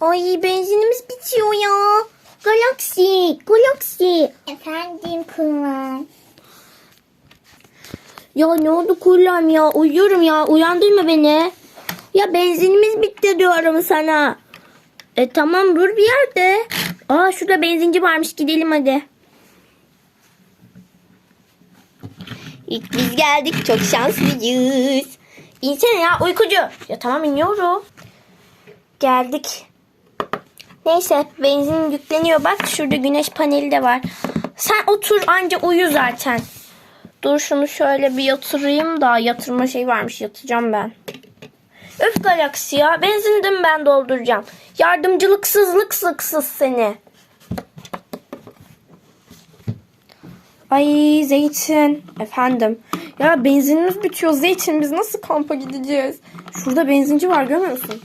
Ay benzinimiz bitiyor ya. Galaxy, Galaxy. Efendim kullan. Ya ne oldu kullam ya? Uyuyorum ya. Uyandırma beni. Ya benzinimiz bitti diyorum sana. E tamam dur bir yerde. Aa şurada benzinci varmış gidelim hadi. İlk biz geldik çok şanslıyız. İnsene ya uykucu. Ya tamam iniyorum. Geldik. Neyse benzin yükleniyor bak şurada güneş paneli de var. Sen otur anca uyu zaten. Dur şunu şöyle bir yatırayım da yatırma şey varmış yatacağım ben. Öf galaksi ya benzindim ben dolduracağım. Yardımcılıksızlık sıksız seni. Ay Zeytin efendim. Ya benzinimiz bitiyor Zeytin biz nasıl kampa gideceğiz? Şurada benzinci var görmüyor musun?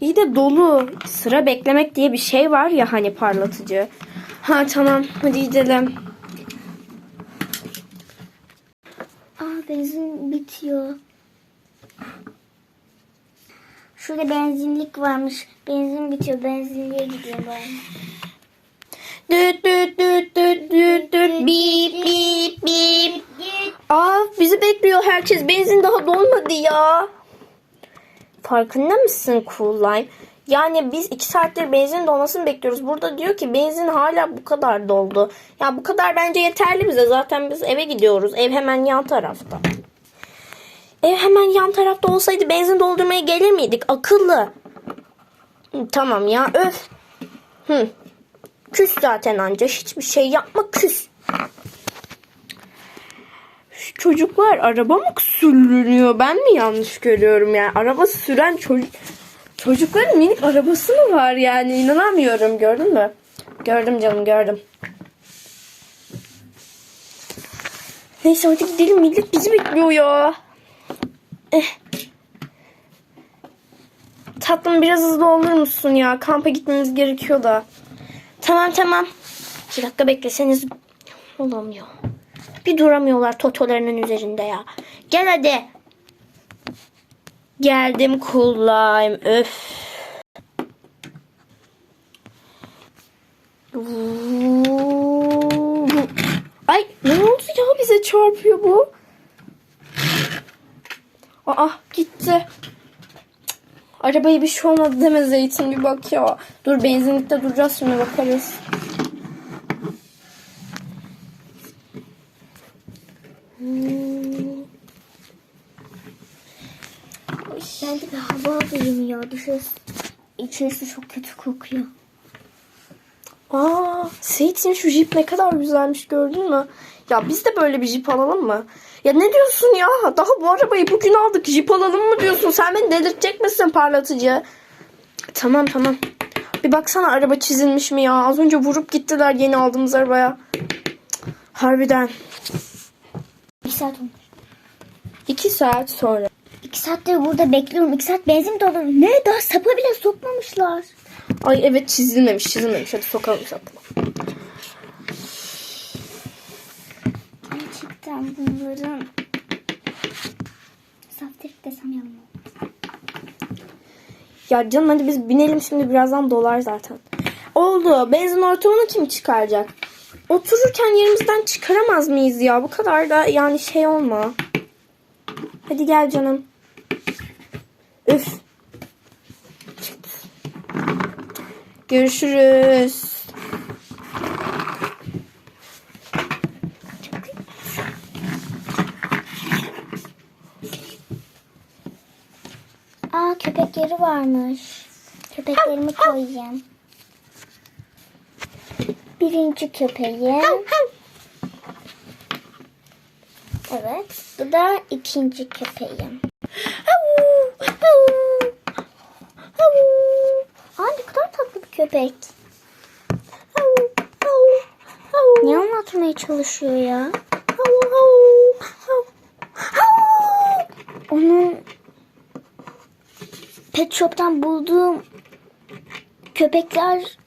İyi de dolu. Sıra beklemek diye bir şey var ya hani parlatıcı. Ha tamam hadi gidelim. Aa benzin bitiyor. Şurada benzinlik varmış. Benzin bitiyor. Benzinliğe gidiyorum ben. Düt düt düt düt düt düt bip bip bip. Aa bizi bekliyor herkes. Benzin daha dolmadı ya. Farkında mısın Cool Lime? Yani biz iki saattir benzin dolmasını bekliyoruz. Burada diyor ki benzin hala bu kadar doldu. Ya bu kadar bence yeterli bize. Zaten biz eve gidiyoruz. Ev hemen yan tarafta. Ev hemen yan tarafta olsaydı benzin doldurmaya gelir miydik? Akıllı. Tamam ya öf. Hı. Küs zaten anca. Hiçbir şey yapma küs. Çocuklar araba mı sürünüyor? Ben mi yanlış görüyorum ya? Araba süren çocuk... Çocukların minik arabası mı var yani? İnanamıyorum. Gördün mü? Gördüm canım gördüm. Neyse hadi gidelim. Millet bizi bekliyor ya. Eh. Tatlım biraz hızlı olur musun ya? Kampa gitmemiz gerekiyor da. Tamam tamam. Bir dakika bekleseniz olamıyor. Bir duramıyorlar totolarının üzerinde ya. Gel hadi. Geldim lime. Öf. Ay ne oldu ya bize çarpıyor bu. Aa gitti. Arabaya bir şey olmadı deme Zeytin bir bak ya. Dur benzinlikte duracağız şimdi bakarız. Ben de bir hava alayım ya. Dışarısı, içerisi çok kötü kokuyor. Aa, Zeytin şu jip ne kadar güzelmiş gördün mü? Ya biz de böyle bir jip alalım mı? Ya ne diyorsun ya? Daha bu arabayı bugün aldık. Jip alalım mı diyorsun? Sen beni delirtecek misin parlatıcı? Tamam tamam. Bir baksana araba çizilmiş mi ya? Az önce vurup gittiler yeni aldığımız arabaya. Harbiden. Saat olmuş. İki saat sonra. İki saattir burada bekliyorum. İki saat benzin dolu. Ne? Daha sapa bile sokmamışlar. Ay evet çizilmemiş çizilmemiş. Hadi sokalım sapına. Gerçekten bunların saftirik desem yalan olmaz. Ya canım hadi biz binelim şimdi birazdan dolar zaten. Oldu. Benzin ortamını kim çıkaracak? Otururken yerimizden çıkaramaz mıyız ya? Bu kadar da yani şey olma. Hadi gel canım. Üf. Görüşürüz. Aa köpek yeri varmış. Köpeklerimi koyayım. Birinci köpeğim. Evet. Bu da ikinci köpeğim. Aa ne kadar tatlı bir köpek. Ne anlatmaya çalışıyor ya? Onun pet shop'tan bulduğum köpekler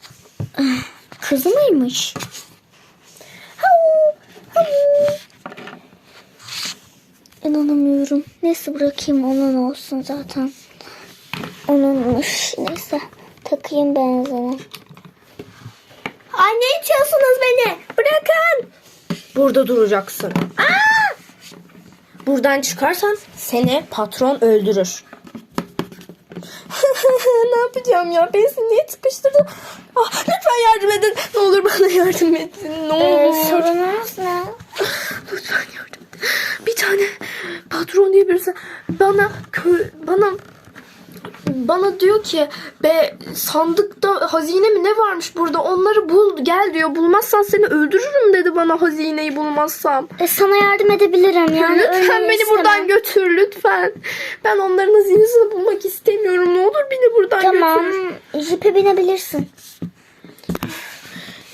kızı mıymış? İnanamıyorum. Neyse bırakayım onun olsun zaten. Onunmuş. Neyse. Yakayım benzini. Anne itiyorsunuz beni. Bırakın. Burada duracaksın. Aa! Buradan çıkarsan seni patron öldürür. ne yapacağım ya? Benzin niye sıkıştırdı? Ah, lütfen yardım edin. Ne olur bana yardım edin. Ne Ee, olur. sorunuz ne? Lütfen yardım edin. Bir tane patron diye birisi bana kö bana bana diyor ki be sandıkta hazine mi ne varmış burada onları bul gel diyor bulmazsan seni öldürürüm dedi bana hazineyi bulmazsam. Ee, sana yardım edebilirim yani. lütfen beni istemem. buradan götür lütfen. Ben onların hazinesini bulmak istemiyorum. Ne olur beni buradan Tamam. götür. Jipe binebilirsin.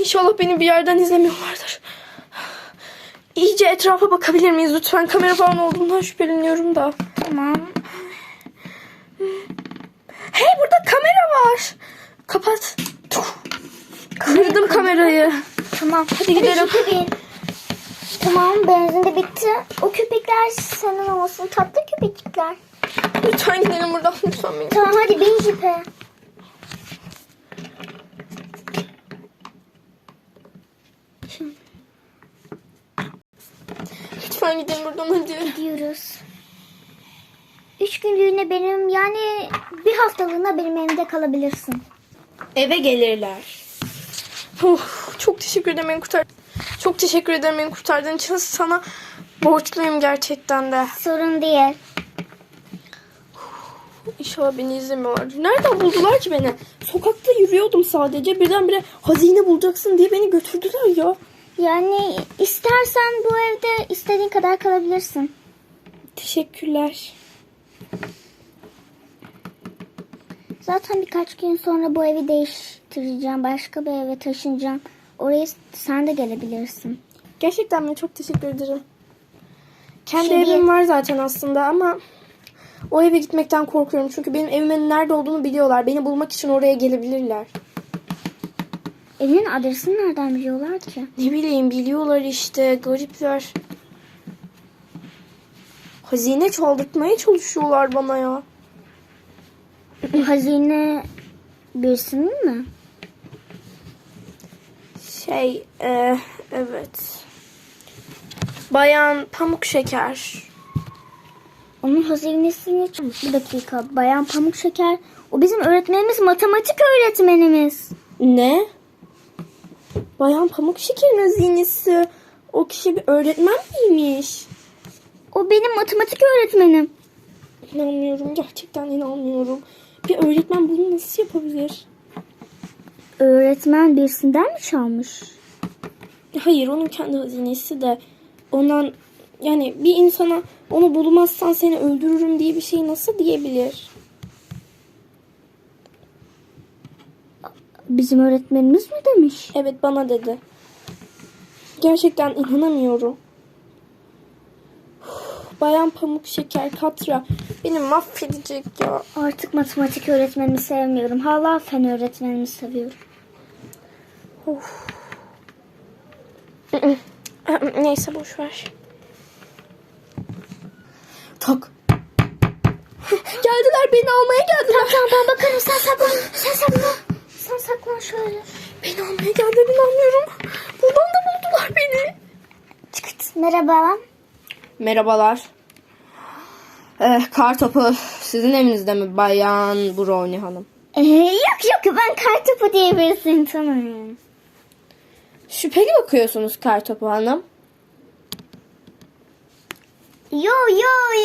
İnşallah beni bir yerden izlemiyorlardır. İyice etrafa bakabilir miyiz lütfen? Kamera falan olduğundan şüpheleniyorum da. Tamam. Hey burada kamera var. Kapat. Kırdım kamerayı. Tamam. Hadi gidelim. Tamam benzin de bitti. O köpekler senin olsun. Tatlı köpekler. Lütfen gidelim buradan. Lütfen beni. Tamam hadi bin jipe. Lütfen gidelim buradan hadi. Gidiyoruz. Üç günlüğüne benim yani bir haftalığına benim evimde kalabilirsin. Eve gelirler. Of, çok teşekkür ederim beni kurtar. Çok teşekkür ederim beni kurtardığın için sana borçluyum gerçekten de. Sorun değil. İnşallah beni izlemiyorlar. Nereden buldular ki beni? Sokakta yürüyordum sadece. Birdenbire hazine bulacaksın diye beni götürdüler ya. Yani istersen bu evde istediğin kadar kalabilirsin. Teşekkürler. Zaten birkaç gün sonra bu evi değiştireceğim. Başka bir eve taşınacağım. Oraya sen de gelebilirsin. Gerçekten mi? Çok teşekkür ederim. Kendi Şey evim var zaten aslında ama o eve gitmekten korkuyorum. Çünkü benim evimin nerede olduğunu biliyorlar. Beni bulmak için oraya gelebilirler. Evinin adresini nereden biliyorlar ki? Ne bileyim biliyorlar işte. Garipler. Hazine çaldırtmaya çalışıyorlar bana ya. Hazine birisinin mi? Şey, e, evet. Bayan Pamuk Şeker. Onun hazinesini... Bir dakika. Bayan Pamuk Şeker. O bizim öğretmenimiz, matematik öğretmenimiz. Ne? Bayan Pamuk Şeker'in hazinesi. O kişi bir öğretmen miymiş? O benim matematik öğretmenim. İnanmıyorum. Gerçekten inanmıyorum. Bir öğretmen bunu nasıl yapabilir? Öğretmen birisinden mi çalmış? Hayır onun kendi hazinesi de ondan yani bir insana onu bulmazsan seni öldürürüm diye bir şey nasıl diyebilir? Bizim öğretmenimiz mi demiş? Evet bana dedi. Gerçekten inanamıyorum. Bayan Pamuk Şeker Katra beni mahvedecek ya. Artık matematik öğretmenimi sevmiyorum. Hala fen öğretmenimi seviyorum. Neyse boş ver. Tak. geldiler beni almaya geldiler. Tamam ben bakarım sen saklan. Sen saklan. Sen saklan şöyle. Beni almaya geldiler inanmıyorum. Buradan da buldular beni. Çıkıt. Merhaba. Merhabalar. Eh, kar topu sizin evinizde mi Bayan Brownie Hanım? Ee, yok yok ben kartopu diye birisini tanımıyorum. Şüpheli bakıyorsunuz kar topu hanım. Yo yo.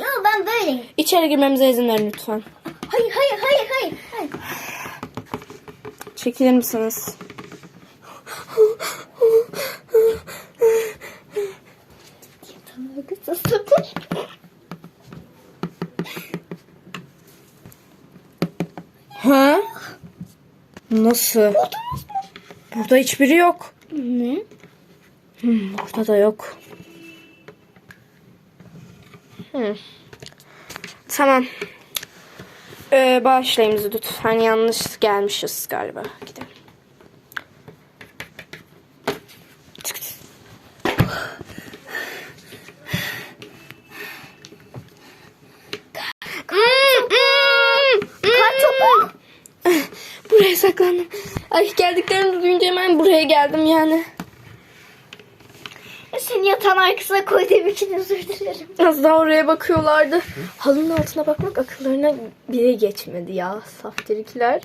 Yo ben böyleyim. İçeri girmemize izin verin lütfen. Hayır hayır hayır hayır. hayır. Çekilir misiniz? Ha? Nasıl? Burada hiçbiri yok. ne? Hmm, burada da yok. Hmm. Tamam. Ee, bağışlayınızı lütfen hani yanlış gelmişiz galiba. Gidelim. buraya saklandım. Ay geldiklerini duyunca hemen buraya geldim yani. Seni yatağın arkasına koyduğum için özür dilerim. Az daha oraya bakıyorlardı. Halının altına bakmak akıllarına bile geçmedi ya saftirikler.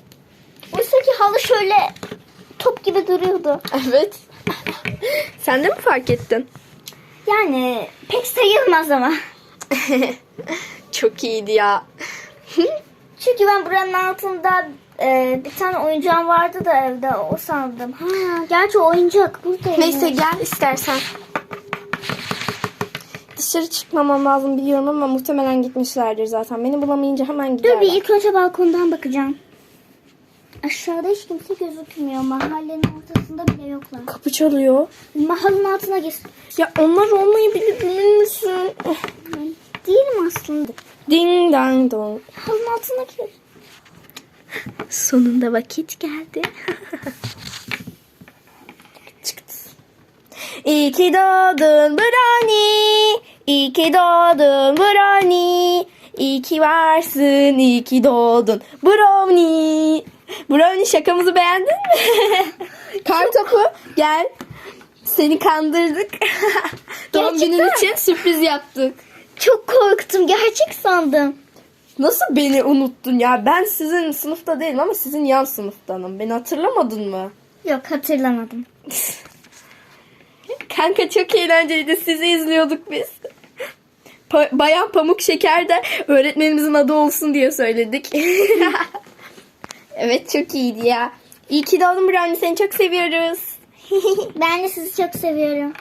Oysa ki halı şöyle top gibi duruyordu. Evet. Sen de mi fark ettin? Yani pek sayılmaz ama. Çok iyiydi ya. Çünkü ben buranın altında e, bir tane oyuncağım vardı da evde o sandım. Ha, gerçi oyuncak buradaymış. Neyse gel istersen. Dışarı çıkmamam lazım biliyorum ama muhtemelen gitmişlerdir zaten. Beni bulamayınca hemen Dur giderler. bir ilk önce balkondan bakacağım. Aşağıda hiç kimse gözükmüyor. Mahallenin ortasında bile yoklar. Kapı çalıyor. Mahallenin altına gir. Ya onlar olmayabilir emin misin? Değilim aslında. Ding dang dong. Halının altına gir. Sonunda vakit geldi. Çıktı. İyi ki doğdun Brownie. İyi ki doğdun Brownie. İyi ki varsın, iyi ki doğdun Brownie. Brownie şakamızı beğendin mi? Kar topu gel. Seni kandırdık. Doğum günün için sürpriz yaptık. Çok korktum. Gerçek sandım. Nasıl beni unuttun ya? Ben sizin sınıfta değilim ama sizin yan sınıftanım. Beni hatırlamadın mı? Yok hatırlamadım. Kanka çok eğlenceliydi. Sizi izliyorduk biz. Pa- Bayan Pamuk Şeker de öğretmenimizin adı olsun diye söyledik. evet çok iyiydi ya. İyi ki doğdun Brownie. Seni çok seviyoruz. Ben de sizi çok seviyorum.